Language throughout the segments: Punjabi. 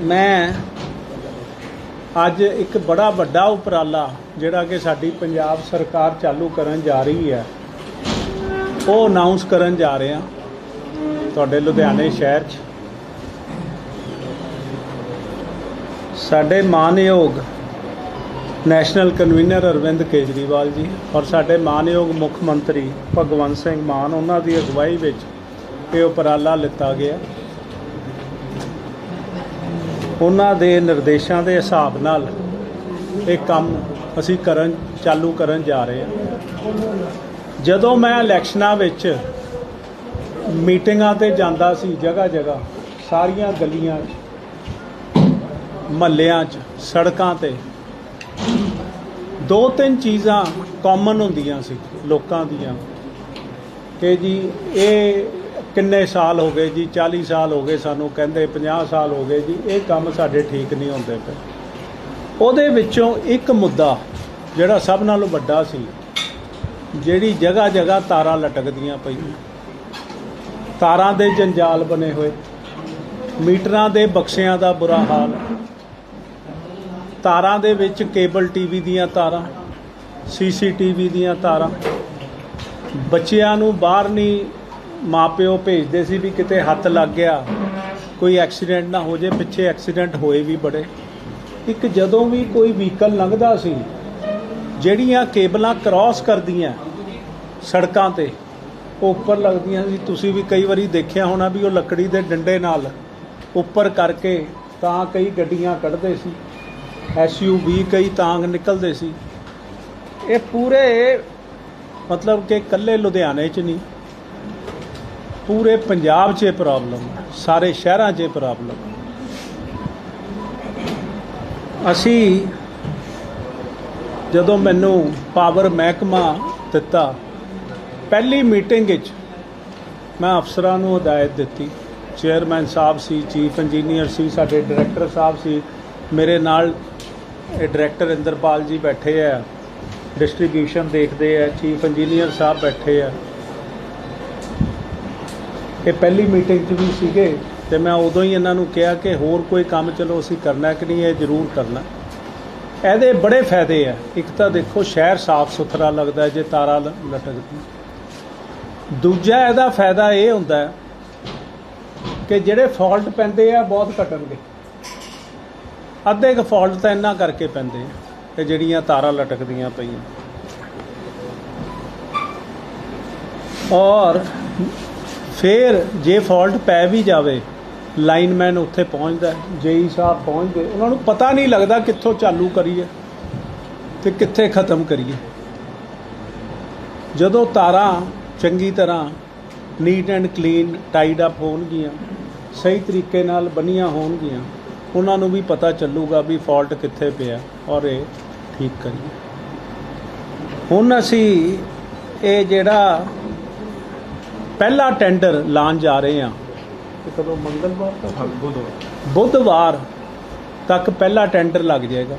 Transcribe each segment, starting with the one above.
ਮੈਂ ਅੱਜ ਇੱਕ ਬੜਾ ਵੱਡਾ ਉਪਰਾਲਾ ਜਿਹੜਾ ਕਿ ਸਾਡੀ ਪੰਜਾਬ ਸਰਕਾਰ ਚਾਲੂ ਕਰਨ ਜਾ ਰਹੀ ਹੈ, ਉਹ ਅਨਾਉਂਸ ਕਰਨ ਜਾ ਰਹੇ ਹਾਂ ਤੁਹਾਡੇ ਲੁਧਿਆਣੇ ਸ਼ਹਿਰ 'ਚ। ਸਾਡੇ ਮਾਨਯੋਗ ਨੈਸ਼ਨਲ ਕਨਵੀਨਰ ਅਰਵਿੰਦ ਕੇਜਰੀਵਾਲ ਜੀ ਔਰ ਸਾਡੇ ਮਾਨਯੋਗ ਮੁੱਖ ਮੰਤਰੀ ਭਗਵੰਤ ਸਿੰਘ ਮਾਨ, ਉਹਨਾਂ ਦੀ ਅਗਵਾਈ ਵਿੱਚ ਇਹ ਉਪਰਾਲਾ ਲਿੱਤਾ ਗਿਆ। ਉਹਨਾਂ ਦੇ ਨਿਰਦੇਸ਼ਾਂ ਦੇ ਹਿਸਾਬ ਨਾਲ ਇਹ ਕੰਮ ਅਸੀਂ ਕਰਨ, ਚਾਲੂ ਕਰਨ ਜਾ ਰਹੇ ਹਾਂ। ਜਦੋਂ ਮੈਂ ਇਲੈਕਸ਼ਨਾਂ ਵਿੱਚ ਮੀਟਿੰਗਾਂ ਤੇ ਜਾਂਦਾ ਸੀ ਜਗ੍ਹਾ ਜਗ੍ਹਾ ਸਾਰੀਆਂ ਗਲੀਆਂ 'ਚ, ਮਹੱਲਿਆਂ 'ਚ, ਸੜਕਾਂ ਤੇ ਦੋ ਤਿੰਨ ਚੀਜ਼ਾਂ ਕਾਮਨ ਹੁੰਦੀਆਂ ਸੀ ਲੋਕਾਂ ਦੀਆਂ ਕਿ ਜੀ, ਇਹ ਕਿੰਨੇ ਸਾਲ ਹੋ ਗਏ ਜੀ 40 ਸਾਲ ਹੋ ਗਏ ਸਾਨੂੰ, ਕਹਿੰਦੇ 50 ਸਾਲ ਹੋ ਗਏ ਜੀ, ਇਹ ਕੰਮ ਸਾਡੇ ਠੀਕ ਨਹੀਂ ਹੁੰਦੇ ਪਏ। ਉਹਦੇ ਵਿੱਚੋਂ ਇੱਕ ਮੁੱਦਾ ਜਿਹੜਾ ਸਭ ਨਾਲੋਂ ਵੱਡਾ ਸੀ, ਜਿਹੜੀ ਜਗ੍ਹਾ ਜਗ੍ਹਾ ਤਾਰਾਂ ਲਟਕਦੀਆਂ ਪਈਆਂ। ਤਾਰਾਂ ਦੇ ਜੰਜਾਲ ਬਣੇ ਹੋਏ, ਮੀਟਰਾਂ ਦੇ ਬਕਸਿਆਂ ਦਾ ਬੁਰਾ ਹਾਲ, ਤਾਰਾਂ ਦੇ ਵਿੱਚ ਕੇਬਲ ਟੀਵੀ ਦੀਆਂ ਤਾਰਾਂ, ਸੀਸੀਟੀਵੀ ਦੀਆਂ ਤਾਰਾਂ। ਬੱਚਿਆਂ ਨੂੰ ਬਾਹਰ ਨਹੀਂ ਮਾਪਿਓ ਭੇਜਦੇ ਸੀ ਵੀ ਕਿਤੇ ਹੱਥ ਲੱਗ ਗਿਆ, ਕੋਈ ਐਕਸੀਡੈਂਟ ਨਾ ਹੋ ਜੇ, ਪਿੱਛੇ ਐਕਸੀਡੈਂਟ ਹੋਏ ਵੀ ਬੜੇ। ਇੱਕ ਜਦੋਂ ਵੀ ਕੋਈ ਵਹੀਕਲ ਲੰਘਦਾ ਸੀ, ਜਿਹੜੀਆਂ ਕੇਬਲਾਂ ਕ੍ਰਾਸ ਕਰਦੀਆਂ ਸੜਕਾਂ ਤੇ, ਉਹ ਉੱਪਰ ਲੱਗਦੀਆਂ ਸੀ। ਤੁਸੀਂ ਵੀ ਕਈ ਵਾਰੀ ਦੇਖਿਆ ਹੋਣਾ ਵੀ ਉਹ ਲੱਕੜੀ ਦੇ ਡੰਡੇ ਨਾਲ ਉੱਪਰ ਕਰਕੇ ਤਾਂ ਕਈ ਗੱਡੀਆਂ ਕੱਢਦੇ ਸੀ। ਐਸਯੂਵੀ ਕਈ ਤਾਂਗ ਨਿਕਲਦੇ ਸੀ। ਇਹ ਪੂਰੇ ਮਤਲਬ ਕਿ ਇਕੱਲੇ ਲੁਧਿਆਣੇ 'ਚ ਨਹੀਂ ਪੂਰੇ ਪੰਜਾਬ 'ਚ ਇਹ ਪ੍ਰੋਬਲਮ ਸਾਰੇ ਸ਼ਹਿਰਾਂ 'ਚ ਇਹ ਪ੍ਰੋਬਲਮ ਅਸੀਂ ਜਦੋਂ ਮੈਨੂੰ ਪਾਵਰ ਮਹਿਕਮਾ ਦਿੱਤਾ, ਪਹਿਲੀ ਮੀਟਿੰਗ ਵਿੱਚ ਮੈਂ ਅਫਸਰਾਂ ਨੂੰ ਹਦਾਇਤ ਦਿੱਤੀ। ਚੇਅਰਮੈਨ ਸਾਹਿਬ ਸੀ ਚੀਫ ਇੰਜੀਨੀਅਰ ਸੀ, ਸਾਡੇ ਡਾਇਰੈਕਟਰ ਸਾਹਿਬ ਸੀ। ਮੇਰੇ ਨਾਲ ਇਹ ਡਾਇਰੈਕਟਰ ਇੰਦਰਪਾਲ ਜੀ ਬੈਠੇ ਆ ਡਿਸਟ੍ਰੀਬਿਊਸ਼ਨ ਦੇਖਦੇ ਆ ਚੀਫ ਇੰਜੀਨੀਅਰ ਸਾਹਿਬ ਬੈਠੇ ਆ। ਇਹ ਪਹਿਲੀ ਮੀਟਿੰਗ 'ਚ ਵੀ ਸੀਗੇ ਤੇ ਮੈਂ ਉਦੋਂ ਹੀ ਇਹਨਾਂ ਨੂੰ ਕਿਹਾ ਕਿ ਹੋਰ ਕੋਈ ਕੰਮ ਚਲੋ ਅਸੀਂ ਕਰਨਾ ਕਿ ਨਹੀਂ, ਇਹ ਜ਼ਰੂਰ ਕਰਨਾ। ਇਹਦੇ ਬੜੇ ਫਾਇਦੇ ਆ। ਇੱਕ ਤਾਂ ਦੇਖੋ, ਸ਼ਹਿਰ ਸਾਫ਼ ਸੁਥਰਾ ਲੱਗਦਾ ਜੇ ਤਾਰਾ ਲ- ਲਟਕਦੀ ਦੂਜਾ ਇਹਦਾ ਫਾਇਦਾ ਇਹ ਹੁੰਦਾ ਕਿ ਜਿਹੜੇ ਫਾਲਟ ਪੈਂਦੇ ਆ, ਬਹੁਤ ਘਟਣਗੇ। ਅੱਧੇ ਕੁ ਫਾਲਟ ਤਾਂ ਇੰਨਾ ਕਰਕੇ ਪੈਂਦੇ ਆ ਕਿ ਜਿਹੜੀਆਂ ਤਾਰਾਂ ਲਟਕਦੀਆਂ ਪਈਆਂ। ਔਰ ਫਿਰ ਜੇ ਫਾਲਟ ਪੈ ਵੀ ਜਾਵੇ, ਲਾਈਨਮੈਨ ਉੱਥੇ ਪਹੁੰਚਦਾ ਜੇਈ ਸਾਹਿਬ ਪਹੁੰਚਦੇ ਉਹਨਾਂ ਨੂੰ ਪਤਾ ਨਹੀਂ ਲੱਗਦਾ ਕਿੱਥੋਂ ਚਾਲੂ ਕਰੀਏ ਤੇ ਕਿੱਥੇ ਖਤਮ ਕਰੀਏ। ਜਦੋਂ ਤਾਰਾਂ ਚੰਗੀ ਤਰ੍ਹਾਂ neat and clean tied up ਹੋਣਗੀਆਂ, ਸਹੀ ਤਰੀਕੇ ਨਾਲ ਬਣੀਆਂ ਹੋਣਗੀਆਂ, ਉਹਨਾਂ ਨੂੰ ਵੀ ਪਤਾ ਚੱਲੂਗਾ ਵੀ ਫਾਲਟ ਕਿੱਥੇ ਪਿਆ ਔਰ ਇਹ ਠੀਕ ਕਰੀਏ। ਹੁਣ ਅਸੀਂ ਇਹ ਜਿਹੜਾ ਪਹਿਲਾ ਟੈਂਡਰ ਲਾਉਣ ਜਾ ਰਹੇ ਹਾਂ। ਤੇ ਕਦੋਂ? ਮੰਗਲਵਾਰ ਤੱਕ? ਬੁੱਧਵਾਰ। ਤੱਕ ਪਹਿਲਾ ਟੈਂਡਰ ਲੱਗ ਜਾਏਗਾ।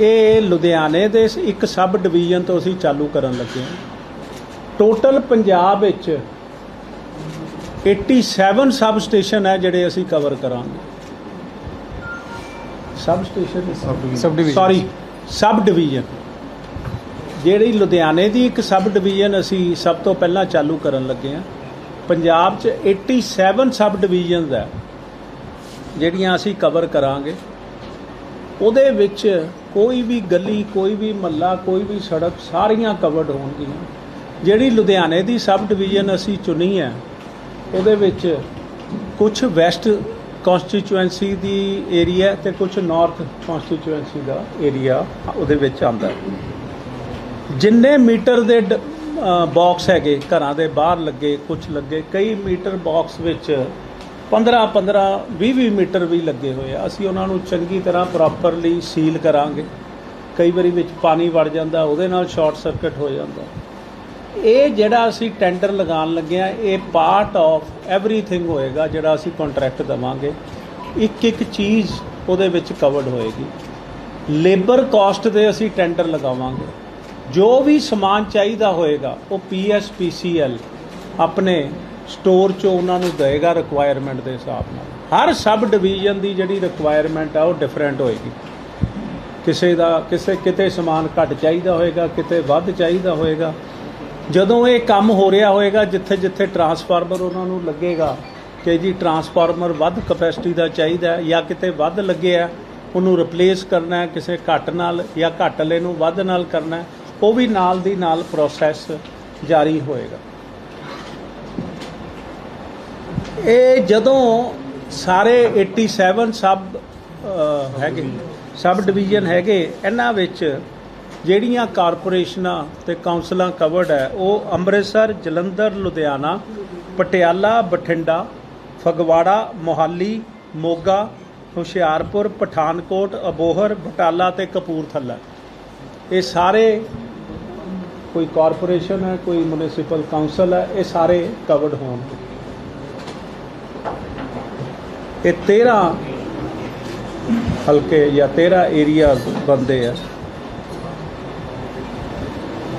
ਇਹ ਲੁਧਿਆਣੇ ਦੇ ਇੱਕ ਸਬ ਡਿਵੀਜ਼ਨ ਤੋਂ ਅਸੀਂ ਚਾਲੂ ਕਰਨ ਲੱਗੇ ਹਾਂ। ਟੋਟਲ ਪੰਜਾਬ ਵਿੱਚ 87 ਸਬ ਸਟੇਸ਼ਨ ਹੈ ਜਿਹੜੇ ਅਸੀਂ ਕਵਰ ਕਰਾਂਗੇ। Sub station sub division sorry sub division ਜਿਹੜੀ ਲੁਧਿਆਣੇ ਦੀ ਇੱਕ ਸਬ ਡਿਵੀਜ਼ਨ ਅਸੀਂ ਸਭ ਤੋਂ ਪਹਿਲਾਂ ਚਾਲੂ ਕਰਨ ਲੱਗੇ ਹਾਂ, ਪੰਜਾਬ 'ਚ 87 ਸਬ ਡਿਵੀਜ਼ਨਸ ਹੈ, ਜਿਹੜੀਆਂ ਅਸੀਂ ਕਵਰ ਕਰਾਂਗੇ। ਉਹਦੇ ਵਿੱਚ ਕੋਈ ਵੀ ਗਲੀ, ਕੋਈ ਵੀ ਮਹੱਲਾ ਕੋਈ ਵੀ ਸੜਕ ਸਾਰੀਆਂ ਕਵਰਡ ਹੋਣਗੀਆਂ। ਜਿਹੜੀ ਲੁਧਿਆਣੇ ਦੀ ਸਬ ਡਿਵੀਜ਼ਨ ਅਸੀਂ ਚੁਣੀ ਹੈ, ਉਹਦੇ ਵਿੱਚ ਕੁਝ ਵੈਸਟ ਕਨਸਟੀਚੁਐਂਸੀ ਦੀ ਏਰੀਆ ਤੇ ਕੁਝ ਨਾਰਥ ਕਨਸਟੀਚੁਐਂਸੀ ਦਾ ਏਰੀਆ ਉਹਦੇ ਵਿੱਚ ਆਉਂਦਾ ਹੈ। ਜਿੰਨੇ ਮੀਟਰ ਦੇ ਬਾਕਸ ਹੈਗੇ, ਘਰਾਂ ਦੇ ਬਾਹਰ ਲੱਗੇ ਕੁਝ ਲੱਗੇ, ਕਈ ਮੀਟਰ ਬਾਕਸ ਵਿੱਚ 15 15 20 20 ਮੀਟਰ ਵੀ ਲੱਗੇ ਹੋਏ ਆ। ਅਸੀਂ ਉਹਨਾਂ ਨੂੰ ਚੰਗੀ ਤਰ੍ਹਾਂ ਪ੍ਰੋਪਰਲੀ ਸੀਲ ਕਰਾਂਗੇ। ਕਈ ਵਾਰੀ ਵਿੱਚ ਪਾਣੀ ਵੜ ਜਾਂਦਾ, ਉਹਦੇ ਨਾਲ ਸ਼ਾਰਟ ਸਰਕਟ ਹੋ ਜਾਂਦਾ। ਇਹ ਜਿਹੜਾ ਅਸੀਂ ਟੈਂਡਰ ਲਗਾਉਣ ਲੱਗੇ ਆ, ਇਹ ਪਾਰਟ ਆਫ ਐਵਰੀਥਿੰਗ ਹੋਏਗਾ ਜਿਹੜਾ ਅਸੀਂ ਕੰਟਰੈਕਟ ਦਵਾਂਗੇ। ਇੱਕ ਇੱਕ ਚੀਜ਼ ਉਹਦੇ ਵਿੱਚ ਕਵਰਡ ਹੋਏਗੀ। ਲੇਬਰ ਕਾਸਟ ਦੇ ਅਸੀਂ ਟੈਂਡਰ ਲਗਾਵਾਂਗੇ। ਜੋ ਵੀ ਸਮਾਨ ਚਾਹੀਦਾ ਹੋਏਗਾ, ਉਹ ਪੀਐਸਪੀਸੀਐਲ ਆਪਣੇ ਸਟੋਰ ਚੋਂ ਉਹਨਾਂ ਨੂੰ ਦੇਏਗਾ ਰਿਕੁਆਇਰਮੈਂਟ ਦੇ ਹਿਸਾਬ ਨਾਲ। ਹਰ ਸਬ ਡਿਵੀਜ਼ਨ ਦੀ ਜਿਹੜੀ ਰਿਕੁਆਇਰਮੈਂਟ ਆ, ਉਹ ਡਿਫਰੈਂਟ ਹੋਏਗੀ। ਕਿਸੇ ਦਾ, ਕਿਸੇ, ਕਿਤੇ ਸਮਾਨ ਘੱਟ ਚਾਹੀਦਾ ਹੋਏਗਾ, ਕਿਤੇ ਵੱਧ ਚਾਹੀਦਾ ਹੋਏਗਾ। ਜਦੋਂ ਇਹ ਕੰਮ ਹੋ ਰਿਹਾ ਹੋਏਗਾ, ਜਿੱਥੇ ਜਿੱਥੇ ਟਰਾਂਸਫਾਰਮਰ ਉਹਨਾਂ ਨੂੰ ਲੱਗੇਗਾ ਕਿ ਜੀ ਟਰਾਂਸਫਾਰਮਰ ਵੱਧ ਕਪੈਸਿਟੀ ਦਾ ਚਾਹੀਦਾ ਜਾਂ ਕਿਤੇ ਵੱਧ ਲੱਗਿਆ, ਉਹਨੂੰ ਰਿਪਲੇਸ ਕਰਨਾ ਹੈ, ਕਿਸੇ ਘੱਟ ਨਾਲ ਜਾਂ ਘੱਟ ਵਾਲੇ ਨੂੰ ਵੱਧ ਨਾਲ ਕਰਨਾ ਹੈ ਉਹ ਵੀ ਨਾਲ ਦੀ ਨਾਲ ਪ੍ਰੋਸੈਸ ਜਾਰੀ ਹੋਏਗਾ। ਇਹ ਜਦੋਂ ਸਾਰੇ 87 ਸਬ ਹੈਗੇ, ਸਬ ਡਿਵੀਜ਼ਨ ਹੈਗੇ, ਇਹਨਾਂ ਵਿੱਚ ਜਿਹੜੀਆਂ ਕਾਰਪੋਰੇਸ਼ਨਾਂ ਤੇ ਕਾਉਂਸਲਾਂ ਕਵਰਡ ਹੈ, ਉਹ ਅੰਮ੍ਰਿਤਸਰ, ਜਲੰਧਰ, ਲੁਧਿਆਣਾ, ਪਟਿਆਲਾ, ਬਠਿੰਡਾ, ਫਗਵਾੜਾ, ਮੋਹਾਲੀ, ਮੋਗਾ, ਹੁਸ਼ਿਆਰਪੁਰ, ਪਠਾਨਕੋਟ, ਅਬੋਹਰ, ਬਟਾਲਾ ਤੇ ਕਪੂਰਥਲਾ। ਇਹ ਸਾਰੇ ਕੋਈ ਕਾਰਪੋਰੇਸ਼ਨ ਹੈ, ਕੋਈ ਮਿਊਨਿਸਪਲ ਕਾਉਂਸਲ ਹੈ, ਇਹ ਸਾਰੇ ਕਵਰਡ ਹੋਣਗੇ ਇਹ 13 ਹਲਕੇ ਜਾਂ 13 ਏਰੀਆ ਬੰਦੇ ਆ।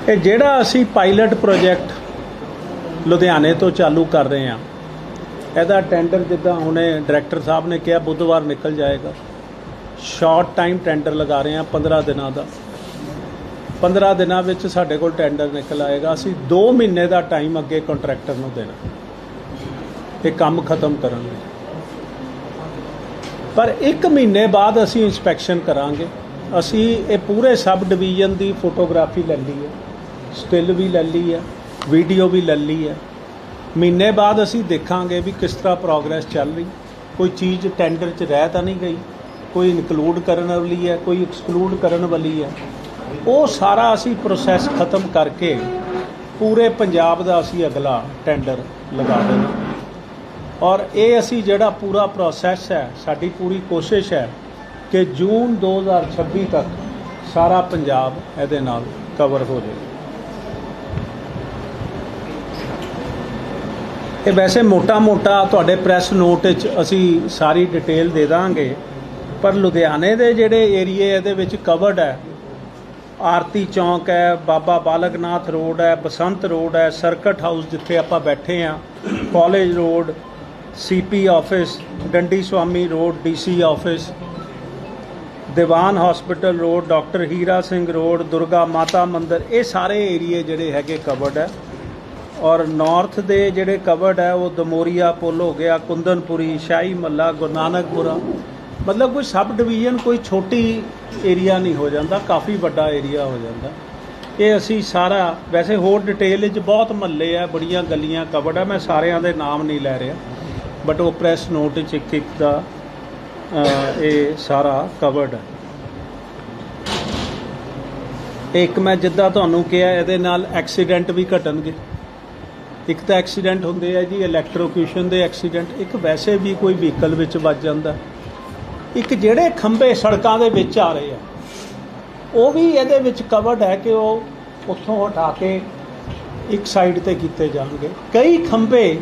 ਇਹ ਜਿਹੜਾ ਅਸੀਂ ਪਾਇਲਟ ਪ੍ਰੋਜੈਕਟ ਲੁਧਿਆਣੇ ਤੋਂ ਚਾਲੂ ਕਰ ਰਹੇ ਹਾਂ, ਇਹਦਾ ਟੈਂਡਰ ਜਿੱਦਾਂ ਹੁਣੇ ਡਾਇਰੈਕਟਰ ਸਾਹਿਬ ਨੇ ਕਿਹਾ ਬੁੱਧਵਾਰ ਨਿਕਲ ਜਾਏਗਾ। ਸ਼ਾਰਟ ਟਾਈਮ ਟੈਂਡਰ ਲਗਾ ਰਹੇ ਹਾਂ 15 ਦਿਨਾਂ ਦਾ। 15 ਦਿਨਾਂ ਵਿੱਚ ਸਾਡੇ ਕੋਲ ਟੈਂਡਰ ਨਿਕਲ ਆਏਗਾ। ਅਸੀਂ 2 ਮਹੀਨੇ ਦਾ ਟਾਈਮ ਅੱਗੇ ਕੰਟਰੈਕਟਰ ਨੂੰ ਦੇਣਾ। ਇਹ ਕੰਮ ਖਤਮ ਕਰਨ ਲਈ। ਪਰ 1 ਮਹੀਨੇ ਬਾਅਦ ਅਸੀਂ ਇਨਸਪੈਕਸ਼ਨ ਕਰਾਂਗੇ। ਅਸੀਂ ਇਹ ਪੂਰੇ ਸਬ ਡਿਵੀਜ਼ਨ ਦੀ ਫੋਟੋਗ੍ਰਾਫੀ ਲੈ ਲਈ ਹੈ। ਸਟਿਲ ਵੀ ਲੈ ਲਈ ਹੈ। ਵੀਡੀਓ ਵੀ ਲੈ ਲਈ ਹੈ। ਮਹੀਨੇ ਬਾਅਦ ਅਸੀਂ ਦੇਖਾਂਗੇ ਵੀ ਕਿਸ ਤਰ੍ਹਾਂ ਪ੍ਰੋਗਰੈਸ ਚੱਲ ਰਹੀ। ਕੋਈ ਚੀਜ਼ ਟੈਂਡਰ 'ਚ ਰਹਿ ਤਾਂ ਨਹੀਂ ਗਈ। ਕੋਈ ਇਨਕਲੂਡ ਕਰਨ ਵਾਲੀ ਹੈ, ਕੋਈ ਐਕਸਕਲੂਡ ਕਰਨ ਵਾਲੀ ਹੈ। ਉਹ ਸਾਰਾ ਅਸੀਂ ਪ੍ਰੋਸੈਸ ਖਤਮ ਕਰਕੇ ਪੂਰੇ ਪੰਜਾਬ ਦਾ ਅਸੀਂ ਅਗਲਾ ਟੈਂਡਰ ਲਗਾ ਦੇਣਾ। ਔਰ ਇਹ ਅਸੀਂ ਜਿਹੜਾ ਪੂਰਾ ਪ੍ਰੋਸੈਸ ਹੈ, ਸਾਡੀ ਪੂਰੀ ਕੋਸ਼ਿਸ਼ ਹੈ ਕਿ ਜੂਨ 2026 ਤੱਕ ਸਾਰਾ ਪੰਜਾਬ ਇਹਦੇ ਨਾਲ ਕਵਰ ਹੋ ਜਾਵੇ। ਇਹ ਵੈਸੇ ਮੋਟਾ-ਮੋਟਾ ਤੁਹਾਡੇ ਪ੍ਰੈਸ ਨੋਟ ਵਿੱਚ ਅਸੀਂ ਸਾਰੀ ਡਿਟੇਲ ਦੇ ਦਾਂਗੇ, ਪਰ ਲੁਧਿਆਣੇ ਦੇ ਜਿਹੜੇ ਏਰੀਏ ਇਹਦੇ ਵਿੱਚ ਕਵਰਡ ਹੈ ਆਰਤੀ ਚੌਂਕ ਹੈ, ਬਾਬਾ ਬਾਲਕ ਨਾਥ ਰੋਡ ਹੈ, ਬਸੰਤ ਰੋਡ ਹੈ, ਸਰਕਟ ਹਾਊਸ ਜਿੱਥੇ ਆਪਾਂ ਬੈਠੇ ਆ college road CP office Dandi Swami road DC office Diwan hospital road doctor Hira Singh road, Durga Mata Mandir, ਇਹ ਸਾਰੇ ਏਰੀਏ ਜਿਹੜੇ ਹੈਗੇ ਕਵਰਡ ਹੈ। ਔਰ ਨਾਰਥ ਦੇ ਜਿਹੜੇ ਕਵਰਡ ਹੈ, ਉਹ ਦਮੋਰੀਆ ਪੁੱਲ ਹੋ ਗਿਆ, ਕੁੰਦਨਪੁਰੀ, ਸ਼ਾਹੀ ਮੱਲਾ, ਗੁਰੂ ਨਾਨਕਪੁਰਾ ਮਤਲਬ ਕੋਈ ਸਬ ਡਿਵੀਜ਼ਨ ਕੋਈ ਛੋਟੀ ਏਰੀਆ ਨਹੀਂ ਹੋ ਜਾਂਦਾ, ਕਾਫੀ ਵੱਡਾ ਏਰੀਆ ਹੋ ਜਾਂਦਾ। ਇਹ ਅਸੀਂ ਸਾਰਾ, ਵੈਸੇ ਹੋਰ ਡਿਟੇਲ ਵਿੱਚ ਬਹੁਤ ਮਹੱਲੇ ਆ, ਬੜੀਆਂ ਗਲੀਆਂ ਕਵਰਡ ਆ, ਮੈਂ ਸਾਰਿਆਂ ਦੇ ਨਾਮ ਨਹੀਂ ਲੈ ਰਿਹਾ। ਬਟ ਉਹ ਪ੍ਰੈਸ ਨੋਟ ਵਿੱਚ ਇੱਕ ਇੱਕ ਦਾ ਇਹ ਸਾਰਾ ਕਵਰਡ ਹੈ ਇੱਕ ਮੈਂ ਜਿੱਦਾਂ ਤੁਹਾਨੂੰ ਕਿਹਾ, ਇਹਦੇ ਨਾਲ ਐਕਸੀਡੈਂਟ ਵੀ ਘਟਣਗੇ। ਇੱਕ ਤਾਂ ਐਕਸੀਡੈਂਟ ਹੁੰਦੇ ਆ ਜੀ ਇਲੈਕਟ੍ਰੋਕਿਊਸ਼ਨ ਦੇ ਐਕਸੀਡੈਂਟ ਇੱਕ ਵੈਸੇ ਵੀ ਕੋਈ ਵਹੀਕਲ ਵਿੱਚ ਵੱਜ ਜਾਂਦਾ। ਇੱਕ ਜਿਹੜੇ ਖੰਭੇ ਸੜਕਾਂ ਦੇ ਵਿੱਚ ਆ ਰਹੇ ਆ, ਉਹ ਵੀ ਇਹਦੇ ਵਿੱਚ ਕਵਰਡ ਹੈ ਕਿ ਉਹ ਉੱਥੋਂ ਹਟਾ ਕੇ ਇੱਕ ਸਾਈਡ ਤੇ ਕੀਤੇ ਜਾਣਗੇ। ਕਈ ਖੰਭੇ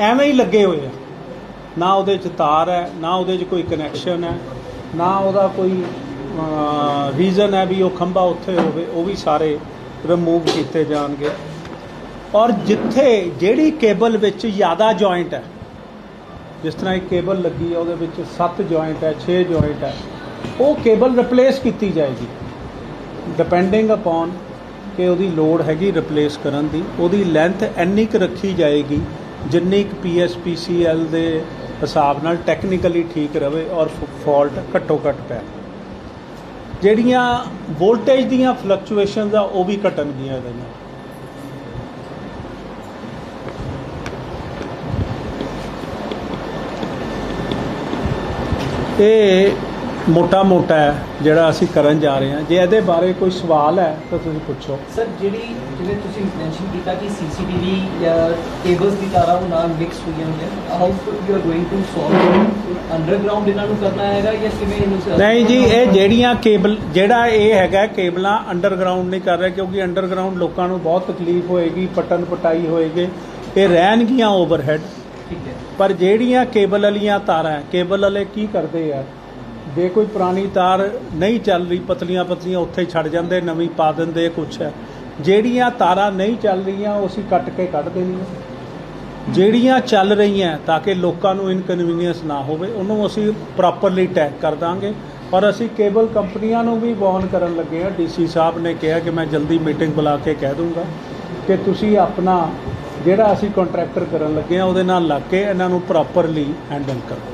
ਐਵੇਂ ਹੀ ਲੱਗੇ ਹੋਏ ਆ। ਨਾ ਉਹਦੇ 'ਚ ਤਾਰ ਹੈ, ਨਾ ਉਹਦੇ 'ਚ ਕੋਈ ਕਨੈਕਸ਼ਨ ਹੈ, ਨਾ ਉਹਦਾ ਕੋਈ ਰੀਜ਼ਨ ਹੈ ਵੀ ਉਹ ਖੰਭਾ ਉੱਥੇ ਹੋਵੇ, ਉਹ ਵੀ ਸਾਰੇ ਰਿਮੂਵ ਕੀਤੇ ਜਾਣਗੇ। ਔਰ ਜਿੱਥੇ ਜਿਹੜੀ ਕੇਬਲ ਵਿੱਚ ਜ਼ਿਆਦਾ ਜੁਆਇੰਟ ਹੈ ਜਿਸ ਤਰ੍ਹਾਂ ਇੱਕ ਕੇਬਲ ਲੱਗੀ ਹੈ ਉਹਦੇ ਵਿੱਚ 7 ਜੁਆਇੰਟ ਹੈ 6 ਜੁਆਇੰਟ ਹੈ, ਉਹ ਕੇਬਲ ਰਿਪਲੇਸ ਕੀਤੀ ਜਾਏਗੀ। ਡਿਪੈਂਡਿੰਗ ਅਪਨ ਕਿ ਉਹਦੀ ਲੋਡ ਹੈਗੀ ਰਿਪਲੇਸ ਕਰਨ ਦੀ, ਉਹਦੀ ਲੈਂਥ ਇੰਨੀ ਕੁ ਰੱਖੀ ਜਾਏਗੀ, ਜਿੰਨੀ ਕੁ ਪੀਐਸਪੀਸੀਐਲ ਦੇ ਹਿਸਾਬ ਨਾਲ ਟੈਕਨੀਕਲੀ ਠੀਕ ਰਵੇ ਔਰ ਫਾਲਟ ਘੱਟੋ ਘੱਟ ਪੈ। ਜਿਹੜੀਆਂ ਵੋਲਟੇਜ ਦੀਆਂ ਫਲਕਚੁਏਸ਼ਨਸ ਆ, ਉਹ ਵੀ ਘਟਣਗੀਆਂ ਇਹਦੇ ਨਾਲ। ਇਹ ਮੋਟਾ ਮੋਟਾ ਹੈ ਜਿਹੜਾ ਅਸੀਂ ਕਰਨ ਜਾ ਰਹੇ ਹਾਂ। ਜੇ ਇਹਦੇ ਬਾਰੇ ਕੋਈ ਸਵਾਲ ਹੈ ਤਾਂ ਤੁਸੀਂ ਪੁੱਛੋ। ਸਰ ਜਿਹੜੀ ਜਿਵੇਂ ਤੁਸੀਂ ਮੈਂਸ਼ਨ ਕੀਤਾ ਕਿ ਸੀਸੀਟੀਵੀ ਜਾਂ ਕੇਬਲਸ ਦੀ ਤਾਰਾਂ ਉਹ ਨਾਲ ਮਿਕਸ ਹੋਈਆਂ ਹੋਈਆਂ how you are going to solve underground ਇਹਨਾਂ ਨੂੰ ਕਰਨਾ ਹੈਗਾ ਜਾਂ ਕਿਵੇਂ ਇਹਨੂੰ ਨਹੀਂ ਜੀ ਇਹ ਜਿਹੜੀਆਂ ਕੇਬਲ ਜਿਹੜਾ ਇਹ ਹੈਗਾ ਕੇਬਲਾਂ ਅੰਡਰਗਰਾਉਂਡ ਨਹੀਂ ਕਰ ਰਹੇ ਕਿਉਂਕਿ ਅੰਡਰਗਰਾਉਂਡ ਲੋਕਾਂ ਨੂੰ ਬਹੁਤ ਤਕਲੀਫ ਹੋਏਗੀ ਪਟਨ ਪਟਾਈ ਹੋਏਗੀ। ਇਹ ਰਹਿਣਗੀਆਂ ਓਵਰਹੈਡ ਠੀਕ ਹੈ ਪਰ ਜਿਹੜੀਆਂ ਕੇਬਲ ਵਾਲੀਆਂ ਤਾਰਾਂ ਕੇਬਲ ਵਾਲੇ ਕੀ ਕਰਦੇ ਆ? ਜੇ ਕੋਈ ਪੁਰਾਣੀ ਤਾਰ ਨਹੀਂ ਚੱਲ ਰਹੀ, ਪਤਲੀਆਂ ਪਤਲੀਆਂ ਉੱਥੇ ਹੀ ਛੱਡ ਜਾਂਦੇ, ਨਵੀਂ ਪਾ ਦਿੰਦੇ, ਕੁਛ ਜਿਹੜੀਆਂ ਤਾਰਾਂ ਨਹੀਂ ਚੱਲ ਰਹੀਆਂ, ਉਹ ਅਸੀਂ ਕੱਟ ਕੇ ਕੱਢ ਦੇਣੀਆਂ। ਜਿਹੜੀਆਂ ਚੱਲ ਰਹੀਆਂ, ਤਾਂ ਕਿ ਲੋਕਾਂ ਨੂੰ ਇਨਕਨਵੀਨੀਅੰਸ ਨਾ ਹੋਵੇ, ਉਹਨੂੰ ਅਸੀਂ ਪ੍ਰੋਪਰਲੀ ਟੈਗ ਕਰ ਦਾਂਗੇ। ਪਰ ਅਸੀਂ ਕੇਬਲ ਕੰਪਨੀਆਂ ਨੂੰ ਵੀ ਵਾਰਨ ਕਰਨ ਲੱਗੇ ਆ ਡੀਸੀ ਸਾਹਿਬ ਨੇ ਕਿਹਾ ਕਿ ਮੈਂ ਜਲਦੀ ਮੀਟਿੰਗ ਬੁਲਾ ਕੇ ਕਹਿ ਦੂੰਗਾ ਕਿ ਤੁਸੀਂ ਆਪਣਾ ਜਿਹੜਾ ਅਸੀਂ ਕੰਟਰੈਕਟਰ ਕਰਨ ਲੱਗੇ ਆ ਉਹਦੇ ਨਾਲ ਲੱਗ ਕੇ ਇਹਨਾਂ ਨੂੰ ਪ੍ਰੋਪਰਲੀ ਹੈਂਡਲ ਕਰੋ।